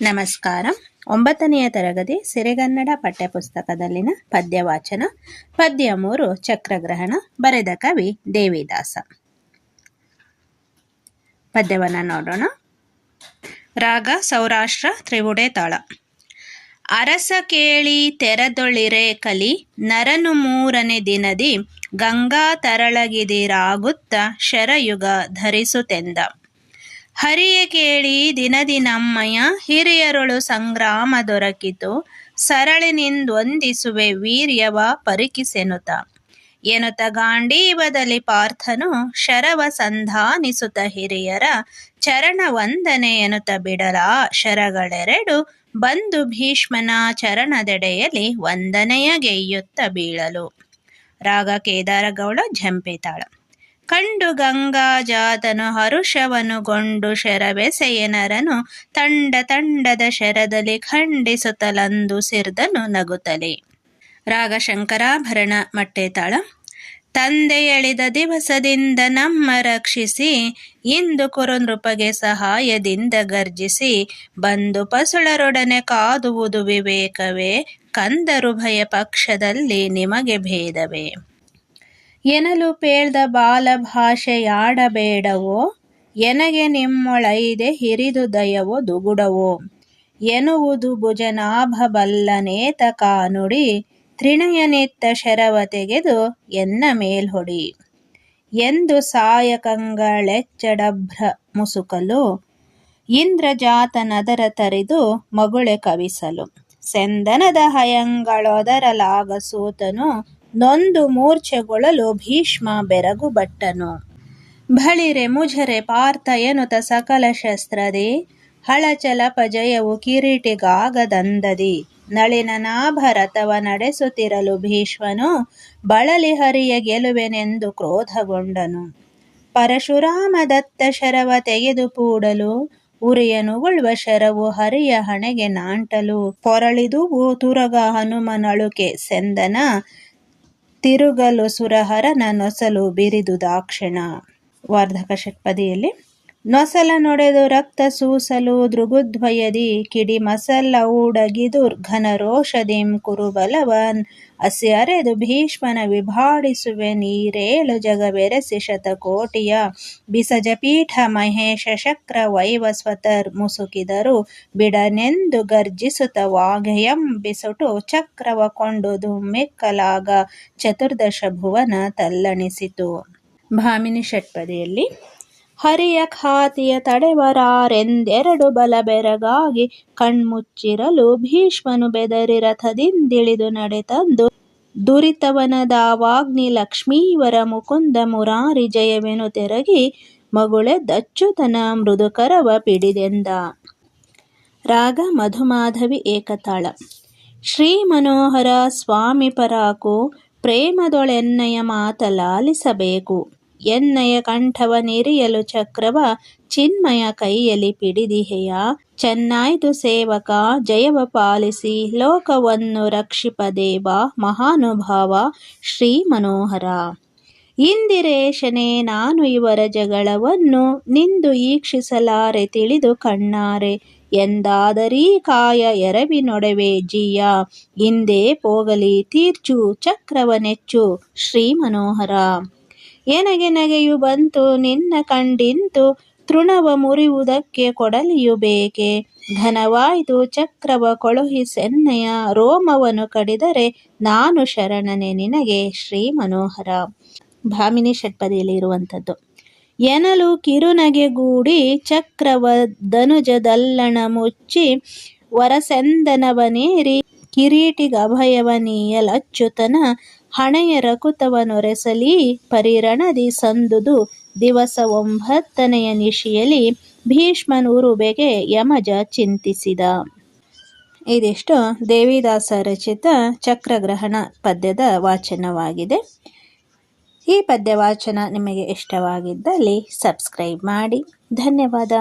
ನಮಸ್ಕಾರ. ಒಂಬತ್ತನೆಯ ತರಗತಿ ಸಿರಿಗನ್ನಡ ಪಠ್ಯಪುಸ್ತಕದಲ್ಲಿನ ಪದ್ಯ ವಾಚನ ಪದ್ಯ ಮೂರು, ಚಕ್ರಗ್ರಹಣ. ಬರೆದ ಕವಿ ದೇವಿದಾಸ. ಪದ್ಯವನ್ನು ನೋಡೋಣ. ರಾಗ, ಸೌರಾಷ್ಟ್ರ, ತ್ರಿವುಡೆ ತಾಳ. ಅರಸ ಕೇಳಿ ತೆರದೊಳಿರೆ ಕಲಿ, ನರನು ಮೂರನೇ ದಿನದಿ, ಗಂಗಾ ತರಳಗಿದಿರಾಗುತ್ತ ಶರಯುಗ ಧರಿಸುತ್ತೆಂದ ಹರಿಯ ಕೇಳಿ ದಿನದಿನಮ್ಮಯ ಹಿರಿಯರೊಳು ಸಂಗ್ರಾಮ ದೊರಕಿತು. ಸರಳಿನಿಂದೊಂದಿಸುವೆ ವೀರ್ಯವ ಪರಿಕಿಸೆನುತ ಎನುತ ಗಾಂಡೀವದಲ್ಲಿ ಪಾರ್ಥನು ಶರವ ಸಂಧಾನಿಸುತ ಹಿರಿಯರ ಚರಣ ವಂದನೆ ಎನುತ ಬಿಡಲ. ಶರಗಳೆರಡು ಬಂದು ಭೀಷ್ಮನ ಚರಣದೆಡೆಯಲ್ಲಿ ವಂದನೆಯ ಗೆಯ್ಯುತ್ತ ಬೀಳಲು. ರಾಗ ಕೇದಾರಗೌಡ ಜಂಪೇತಾಳ. ಕಂಡು ಗಂಗಾಜಾತನು ಹರುಷವನುಗೊಂಡು ಶರವೆಸೆಯನರನು ತಂಡ ತಂಡದ ಶರದಲ್ಲಿ ಖಂಡಿಸುತ್ತಲಂದು ಸಿರ್ದನು ನಗುತ್ತಲೆ. ರಾಗಶಂಕರಾಭರಣ ಮಟ್ಟೆತಾಳ ತಂದೆಯಳಿದ ದಿವಸದಿಂದ ನಮ್ಮ ರಕ್ಷಿಸಿ, ಇಂದು ಕುರುನೃಪಗೆ ಸಹಾಯದಿಂದ ಗರ್ಜಿಸಿ, ಬಂದು ಪಸುಳರೊಡನೆ ಕಾದುವುದು ವಿವೇಕವೇ, ಕಂದರು ಭಯ ಪಕ್ಷದಲ್ಲಿ ನಿಮಗೆ ಭೇದವೇ. ಎನಲು ಪೇಳ್ದ ಬಾಲಭಾಷೆಯಾಡಬೇಡವೋ ಎನಗೆ ನಿಮ್ಮೊಳೈದೆ ಹಿರಿದು ದಯವೋ ದುಗುಡವೋ? ಎನುವುದು ಭುಜನಾಭ ಬಲ್ಲನೇತ ಕಾನುಡಿ ತ್ರಿಣಯನೆತ್ತ ಶರವ ತೆಗೆದು ಎನ್ನ ಮೇಲ್ಹೊಡಿ. ಎಂದು ಸಾಯಕಂಗಳೆಚ್ಚಡಭ್ರ ಮುಸುಕಲು ಇಂದ್ರಜಾತನದರ ತರಿದು ಮಗುಳೆ ಕವಿಸಲು. ಸೆಂದನದ ಹಯಂಗಳೊದರಲಾಗ ಸೂತನು ನೊಂದು ಮೂರ್ಛೆಗೊಳ್ಳಲು ಭೀಷ್ಮ ಬೆರಗು ಬಟ್ಟನು. ಬಳಿರೆ ಮುಜರೆ ಪಾರ್ಥ ಎನುತ ಸಕಲ ಶಸ್ತ್ರದಿ, ಹಳಚಲಪ ಜಯವು ಕಿರೀಟಿಗಾಗದಂದದಿ. ನಳಿನ ನಾಭರಥವ ನಡೆಸುತ್ತಿರಲು ಭೀಷ್ಮನು ಬಳಲಿ ಹರಿಯ ಗೆಲುವೆನೆಂದು ಕ್ರೋಧಗೊಂಡನು. ಪರಶುರಾಮ ದತ್ತ ಶರವ ತೆಗೆದು ಪೂಡಲು ಉರಿಯನುಗೊಳ್ಳುವ ಶರವು ಹರಿಯ ಹಣೆಗೆ ನಾಂಟಲು. ಕೊರಳಿದುವು ತುರಗ ಹನುಮನಳುಕೆ, ಸೆಂದನ ತಿರುಗಲು ಸುರಹರನ ನೊಸಲು ಬಿರಿದು ದಾಕ್ಷಣ. ವಾರ್ಧಕ ಷಟ್ಪದಿಯಲ್ಲಿ ನೊಸಲ ನೊಡೆದು ರಕ್ತ ಸೂಸಲು ದೃಗುದ್ವಯದಿ ಕಿಡಿ ಮಸಲ್ಲ ಊಡಗಿ ದುರ್ಘನ ರೋಷದಿಂ ಕುರುಬಲವನ್. ಅಸಿ ಅರೆದು ಭೀಷ್ಮನ ವಿಭಾಡಿಸುವೆ ನೀರೇಳು ಜಗವೆರೆಸಿ ಶತಕೋಟಿಯ. ಬಿಸಜಪೀಠ ಮಹೇಶ ಶಕ್ರ ವೈವಸ್ವತರ್ ಮುಸುಕಿದರು. ಬಿಡನೆಂದು ಗರ್ಜಿಸುತ್ತ ವಾಘಯಂ ಬಿಸುಟು ಚಕ್ರವ ಕೊಂಡು ಮೆಕ್ಕಲಾಗ ಚತುರ್ದಶ ಭುವನ ತಲ್ಲಣಿಸಿತು. ಭಾಮಿನಿ ಷಟ್ಪದಿಯಲ್ಲಿ ಹರಿಯ ಖಾತಿಯ ತಡೆವರಾರೆಂದೆರಡು ಬಲ ಬೆರಗಾಗಿ ಕಣ್ಮುಚ್ಚಿರಲು ಭೀಷ್ಮನು ಬೆದರಿ ರಥದಿಂದಿಳಿದು ನಡೆತಂದು ದುರಿತವನದಾವಾಗ್ನಿ ಲಕ್ಷ್ಮೀವರ ಮುಕುಂದ ಮುರಾರಿ ಜಯವೆನು ತೆರಗಿ ಮಗುಳೆದ್ದಚ್ಚುತನ ಮೃದುಕರವ ಪಿಡಿದೆಂದ. ರಾಗ ಮಧುಮಾಧವಿ ಏಕತಾಳ. ಶ್ರೀ ಮನೋಹರ ಸ್ವಾಮಿ ಪರಾಕು, ಪ್ರೇಮದೊಳೆನ್ನಯ ಮಾತಲಾಲಿಸಬೇಕು. ಎನ್ನಯ ಕಂಠವ ನೆರೆಯಲು ಚಕ್ರವ, ಚಿನ್ಮಯ ಕೈಯಲ್ಲಿ ಪಿಡಿದಿಹೆಯ. ಚೆನ್ನಾಯ್ದು ಸೇವಕ, ಜಯವ ಪಾಲಿಸಿ, ಲೋಕವನ್ನು ರಕ್ಷಿಪದೇವ ಮಹಾನುಭಾವ, ಶ್ರೀ ಮನೋಹರ. ಇಂದಿರೇಶನೇ, ನಾನು ಇವರ ಜಗಳವನ್ನು ನಿಂದು ಈಕ್ಷಿಸಲಾರೆ, ತಿಳಿದು ಕಣ್ಣಾರೆ. ಎಂದಾದರೀ ಕಾಯ ಎರವಿನೊಡವೆ ಜೀಯ. ಹಿಂದೆ ಪೋಗಲಿ, ತೀರ್ಚು ಚಕ್ರವನೆಚ್ಚು ಶ್ರೀ ಮನೋಹರ. ಎನಗೆ ನಗೆಯು ಬಂತು, ನಿನ್ನ ಕಂಡಿಂತು ತೃಣವ ಮುರಿಯುವುದಕ್ಕೆ ಕೊಡಲಿಯು ಬೇಕೆ? ಘನವಾಯ್ತು ಚಕ್ರವ ಕೊಳುಹಿಸೆನ್ನಯ ರೋಮವನ್ನು ಕಡಿದರೆ ನಾನು ಶರಣನೆ ನಿನಗೆ ಶ್ರೀ ಮನೋಹರ ಭಾಮಿನಿ ಷಟ್ಪದಿಯಲ್ಲಿ ಇರುವಂಥದ್ದು. ಎನಲು ಕಿರುನಗೆಗೂಡಿ ಚಕ್ರವ ಧನುಜದಲ್ಲಣ ಮುಚ್ಚಿ ವರಸೆಂದನವನೇರಿ ಕಿರೀಟಿಗಭಯವನೀಯಲಚ್ಯುತನ ಹಣೆಯ ರಕುತವನೊರೆಸಲಿ ಪರಿರಣದಿ ಸಂದುದು ದಿವಸ ಒಂಬತ್ತನೆಯ ನಿಶಿಯಲಿ ಭೀಷ್ಮನೂರುಬೆಗೆ ಯಮಜ ಚಿಂತಿಸಿದ. ಇದಿಷ್ಟು ದೇವಿದಾಸ ರಚಿತ ಚಕ್ರಗ್ರಹಣ ಪದ್ಯದ ವಾಚನವಾಗಿದೆ. ಈ ಪದ್ಯ ವಾಚನ ನಿಮಗೆ ಇಷ್ಟವಾಗಿದ್ದಲ್ಲಿ ಸಬ್ಸ್ಕ್ರೈಬ್ ಮಾಡಿ. ಧನ್ಯವಾದ.